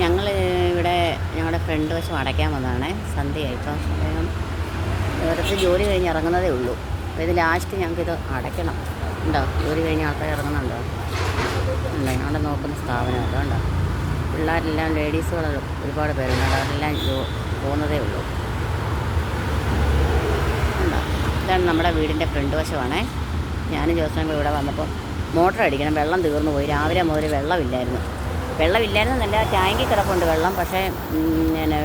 ഞങ്ങൾ ഇവിടെ ഞങ്ങളുടെ ഫ്രണ്ട് വശം അടയ്ക്കാൻ വന്നതാണ് സന്ധ്യയായി. ഇപ്പം അദ്ദേഹം ഇവിടുത്തെ ജോലി കഴിഞ്ഞ് ഇറങ്ങുന്നതേ ഉള്ളൂ. അപ്പോൾ ഇത് ലാസ്റ്റ് ഞങ്ങൾക്കിത് അടയ്ക്കണം. ഉണ്ടോ? ജോലി കഴിഞ്ഞ് ആൾക്കാർ ഇറങ്ങുന്നുണ്ടോ? ഉണ്ടോ? ഞങ്ങളുടെ നോക്കുന്ന സ്ഥാപനം അതുകൊണ്ടോ പിള്ളേരെല്ലാം ലേഡീസുകളും ഒരുപാട് പേരുണ്ട്. അവരെല്ലാം ജോ പോകുന്നതേ ഉള്ളൂ. ഉണ്ടോ? ഇതാണ് നമ്മുടെ വീടിന്റെ ഫ്രണ്ട് വശമാണേ. ഞാനും ജോസനും ഇവിടെ വന്നപ്പോൾ മോട്ടർ അടിക്കണം വെള്ളം തീർന്നു പോയി. രാവിലെ മുതൽ വെള്ളമില്ലായിരുന്നു. വെള്ളമില്ലായിരുന്നല്ല ടാങ്കിൽ കിടപ്പുണ്ട് വെള്ളം പക്ഷേ പിന്നെ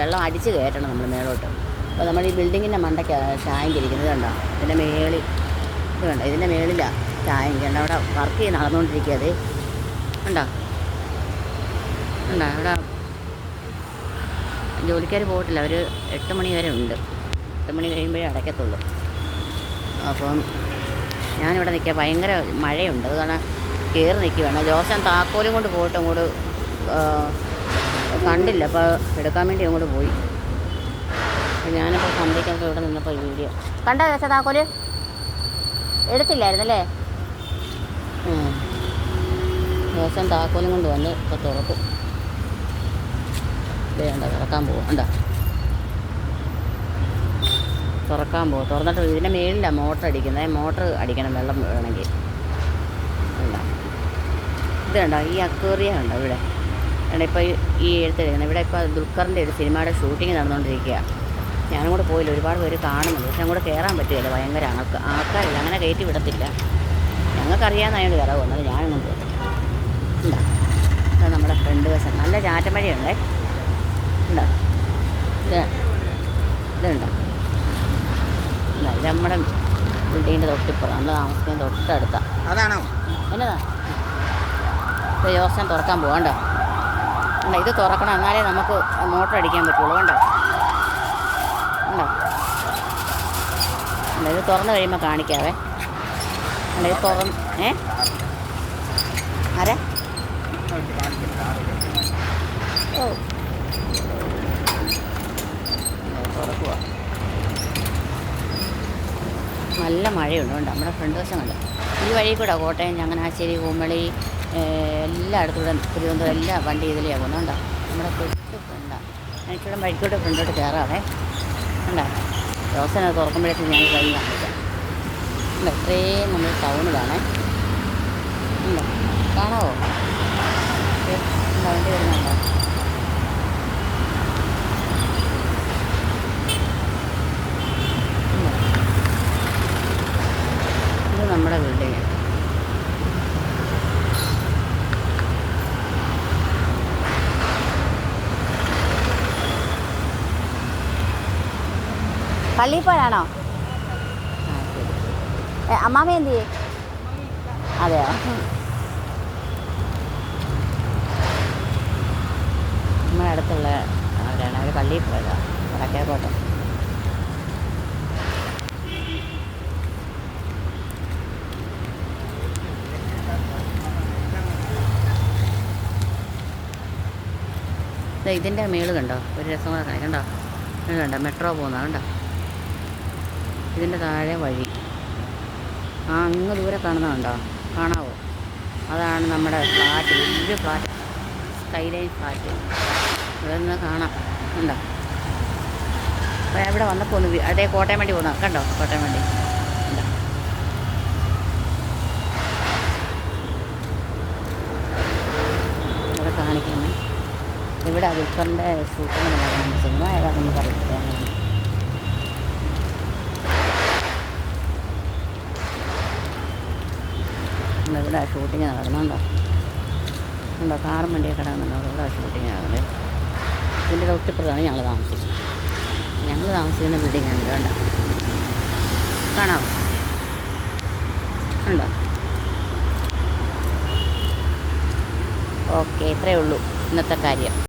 വെള്ളം അടിച്ച് കയറ്റണം നമ്മൾ മേളോട്ട്. അപ്പോൾ നമ്മൾ ഈ ബിൽഡിങ്ങിന്റെ മണ്ടയ്ക്ക് ടാങ്ക് ഇരിക്കുന്നത് കണ്ടോ? ഇതിന്റെ മേളിൽ ഇത് കണ്ടോ? ഇതിന്റെ മേളിലാണ് ടാങ്ക് കണ്ടോ അവിടെ വർക്ക് ചെയ്ത് നടന്നുകൊണ്ടിരിക്കുക അത് ഉണ്ടോ ഉണ്ടോ അവിടെ ജോലിക്കാർ പോയിട്ടില്ല അവർ എട്ട് മണി വരെ ഉണ്ട്. എട്ട് മണി കഴിയുമ്പോഴേ അടയ്ക്കത്തുള്ളൂ. അപ്പം ഞാനിവിടെ നിൽക്കുക ഭയങ്കര മഴയുണ്ട്. അത് കാരണം കയറി നിൽക്കുകയാണ് ജോസൻ താക്കോലും കൊണ്ട് പോയിട്ട് അങ്ങോട്ട് കണ്ടില്ല. അപ്പോൾ എടുക്കാൻ വേണ്ടി അങ്ങോട്ട് പോയി. അപ്പോൾ ഞാനിപ്പോൾ സന്ധ്യയ്ക്കൊക്കെ ഇവിടെ നിന്നപ്പോൾ ഈ വീഡിയോ. കണ്ടോ ജോസ താക്കോൽ? എടുത്തില്ലായിരുന്നല്ലേ? അല്ലേ ജോസൻ താക്കോലും കൊണ്ട് വന്ന് ഇപ്പോൾ തുറക്കും. വേണ്ട തുറക്കാൻ പോകും ഉണ്ടോ തുറക്കാൻ പോകും തുറന്നിട്ട് ഇതിന്റെ മേളിലാണ് മോട്ടർ അടിക്കുന്നത്. മോട്ടർ അടിക്കണം വെള്ളം വേണമെങ്കിൽ. ഇത് കണ്ടോ ഈ അക്വേറിയ ഉണ്ടോ ഇവിടെ? ഇവിടെ ഇപ്പോൾ ഈ എഴുത്തെടുക്കണം ഇവിടെ ഇപ്പോൾ ദുൽഖറിന്റെ ഒരു സിനിമയുടെ ഷൂട്ടിംഗ് നടന്നുകൊണ്ടിരിക്കുക. ഞാനും കൂടെ പോയില്ല ഒരുപാട് പേര് കാണുന്നുണ്ട്. പക്ഷെ അങ്ങോട്ട് കയറാൻ പറ്റില്ല ഭയങ്കര ആൾക്ക് ആൾക്കാരില്ല. അങ്ങനെ കയറ്റി വിടത്തില്ല. ഞങ്ങൾക്കറിയാമെന്നായത് കയറാൻ പോകുന്നത് ഞാനൊന്നും പോയി ഉണ്ടോ നമ്മുടെ ഫ്രണ്ട് വശം നല്ല ചാറ്റമഴയുണ്ടേ? ഉണ്ടോ? ഇത് ഇതുണ്ടോ? ഇത് നമ്മുടെ ബിൽഡിങ്ങിന്റെ തൊട്ടിപ്പുറം. നമ്മൾ താമസിക്കുന്ന തൊട്ടടുത്ത. അതാണോ? എന്നതാ? ജോസൻ തുറക്കാൻ പോകണ്ട കണ്ടോ? ഇത് തുറക്കണം എന്നാലേ നമുക്ക് മോട്ടർ അടിക്കാൻ പറ്റുള്ളൂ കണ്ടോ? ഉണ്ടോ ഇത് തുറന്ന് കഴിയുമ്പോൾ കാണിക്കാവേ. അല്ല ഇത് തുറന്ന് ഏ? ആരാ? ഓ. നല്ല മഴയുണ്ട് കണ്ടോ നമ്മുടെ ഫ്രണ്ട് വശം കണ്ടോ? ഈ വഴി കൂടെ കോട്ടയം ചങ്ങനാശ്ശേരി കുമളി എല്ലായിടത്തും എല്ലായിടത്തൂടെ തിരുവനന്തപുരം എല്ലാ വണ്ടി ഇതിലേ പോകുന്നുണ്ടോ നമ്മുടെ കൊച്ചു ഫ്രണ്ടാണ് എനിക്കിവിടെ വഴിക്കൂടെ ഫ്രണ്ടോട്ട് കയറാവേ. ദിവസം അത് തുറക്കുമ്പോഴേക്കും ഞാൻ കഴിഞ്ഞ് കാണിക്കാം. ഉണ്ടോ ഇത്രയും നമ്മൾ ടൗണിലാണേ. ഉണ്ടോ കാണാവോ? വണ്ടി വരുന്നുണ്ടോ ഉണ്ടോ? ഇത് നമ്മുടെ ബിൽഡിങ് പള്ളിപ്പോഴാണോ പോയാണോ അമ്മാമ എന്ത് ചെയ്യും? അതെയോ? നമ്മുടെ അടുത്തുള്ള അവരാണ് അവർ പള്ളിയിൽ പോയതാ. വടക്കേ ദേ ഇതിന്റെ മേൾ കണ്ടോ? ഒരു രസം കൂടെ കണ്ടോ? കണ്ടോ? മെട്രോ പോകുന്ന കണ്ടോ? ഇതിന്റെ താഴെ വഴി. ആ അങ്ങ് ദൂരെ കാണുന്നുണ്ടോ കാണാവോ? അതാണ് നമ്മുടെ ഫ്ലാറ്റ് വലിയ ഫ്ലാറ്റ്. സ്കൈലൈൻ ഫ്ലാറ്റ് ഇവിടെ നിന്ന് കാണാം. ഉണ്ടോ അപ്പോൾ ഇവിടെ വന്നപ്പോൾ ഒന്ന് അതേ കോട്ടയം വണ്ടി പോകുന്ന കണ്ടോ? കോട്ടയം വണ്ടി. ഇവിടെ കാണിക്കുന്നത് ഇവിടെ ദുൽഖറിന്റെ ഷൂട്ടിംഗ് സിനിമ ഏതാണെന്ന് നമുക്കറിയില്ല ഉണ്ട്, ഇവിടെ ഷൂട്ടിങ് നടക്കുന്നുണ്ടോ? ഉണ്ടോ? കാറും വണ്ടിയൊക്കെ കിടക്കുന്നുണ്ടോ ഇവിടെ ഷൂട്ടിങ് നടക്കുന്നത് ഇതിന്റെ തൊട്ടിപ്പുറത്താണ് ഞങ്ങൾ താമസിച്ചത് ഞങ്ങൾ താമസിക്കുന്ന ബിൽഡിംഗ് ആണ് വേണ്ട കാണാം ഉണ്ടോ? ഓക്കെ ഇത്രയേ ഉള്ളൂ ഇന്നത്തെ കാര്യം.